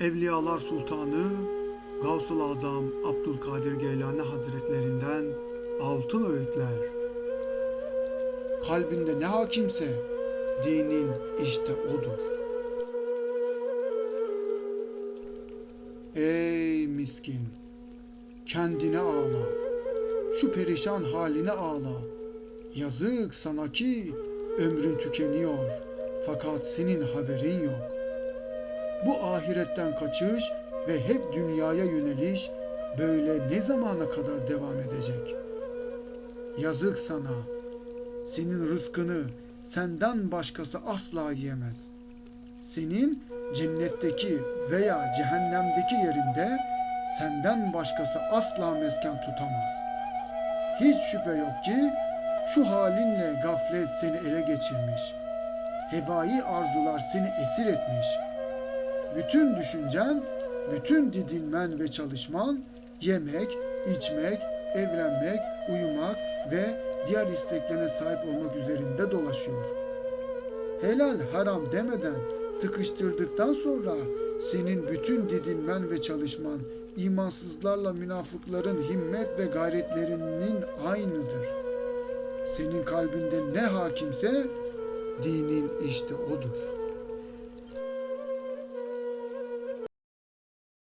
Evliyalar Sultanı Gavsul Azam Abdülkadir Geylani Hazretlerinden altın öğütler. Kalbinde ne hakimse dinin işte odur. Ey miskin! Kendine ağla. Şu perişan haline ağla. Yazık sana ki ömrün tükeniyor. Fakat senin haberin yok. Bu ahiretten kaçış ve hep dünyaya yöneliş böyle ne zamana kadar devam edecek? Yazık sana. Senin rızkını senden başkası asla yiyemez. Senin cennetteki veya cehennemdeki yerinde senden başkası asla mesken tutamaz. Hiç şüphe yok ki şu halinle gaflet seni ele geçirmiş. Hevai arzular seni esir etmiş. Bütün düşüncen, bütün didinmen ve çalışman yemek, içmek, evlenmek, uyumak ve diğer isteklerine sahip olmak üzerinde dolaşıyor. Helal haram demeden tıkıştırdıktan sonra senin bütün didinmen ve çalışman imansızlarla münafıkların himmet ve gayretlerinin aynıdır. Senin kalbinde ne hakimse dinin işte odur.''